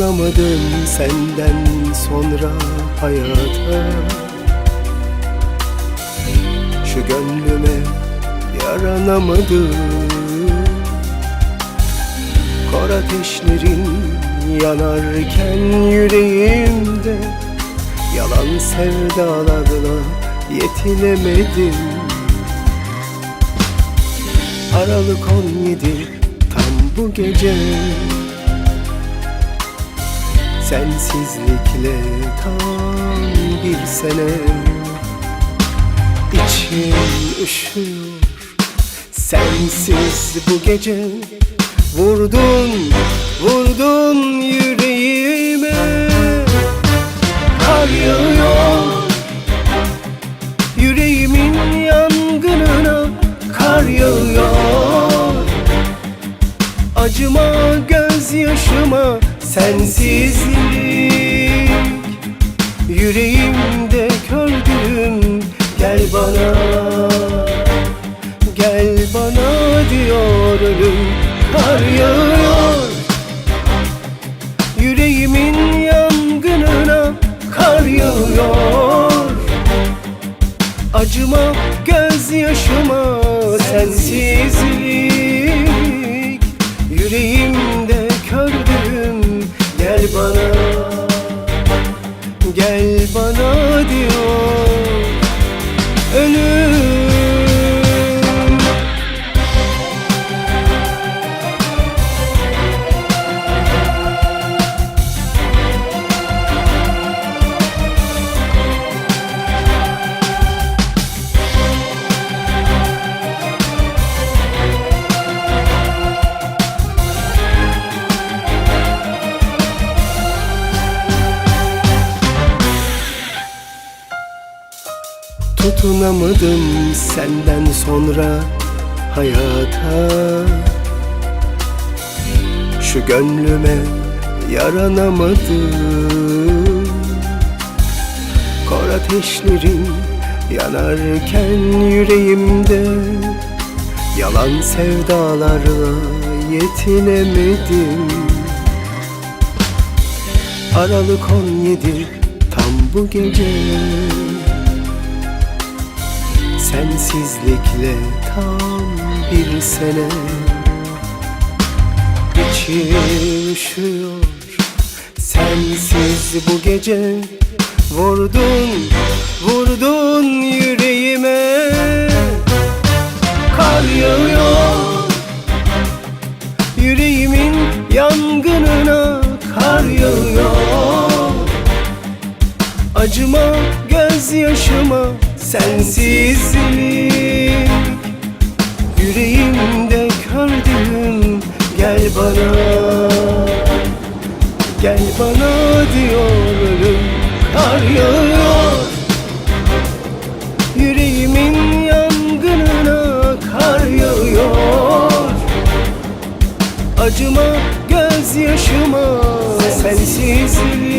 Tutunamadım senden sonra hayata. Şu gönlüme yaranamadım. Kor ateşlerin yanarken yüreğimde Yalan sevdalarla yetinemedim. Aralık 17 tam bu gece Sensizlikle tam bir sene İçim üşüyor Sensiz bu gece Vurdun, vurdun yüreğime. Kar yağıyor Yüreğimin yangınına Kar yağıyor Acıma gözyaşıma sensizlik. Yüreğimde kördüm gel bana. Gel bana diyor ölüm kar yağıyor. Yüreğimin yangınına kar yağıyor. Acıma gözyaşıma sensizlik Yüreğimde kördüm gel bana Gel bana Tutunamadım senden sonra hayata. Şu gönlüme yaranamadım. Kor ateşlerin yanarken yüreğimde Yalan sevdalarla yetinemedim. Aralık 17 tam bu gece Sensizlikle tam bir sene İçim üşüyor Sensiz bu gece Vurdun, vurdun yüreğime. Kar yağıyor Yüreğimin yangınına kar yağıyor. Acıma gözyaşıma sensizlik Yüreğimde kördüm gel bana. Gel bana diyor ölüm. Kar yağıyor. Yüreğimin yangınına kar yağıyor. Acıma gözyaşıma. Sensizlik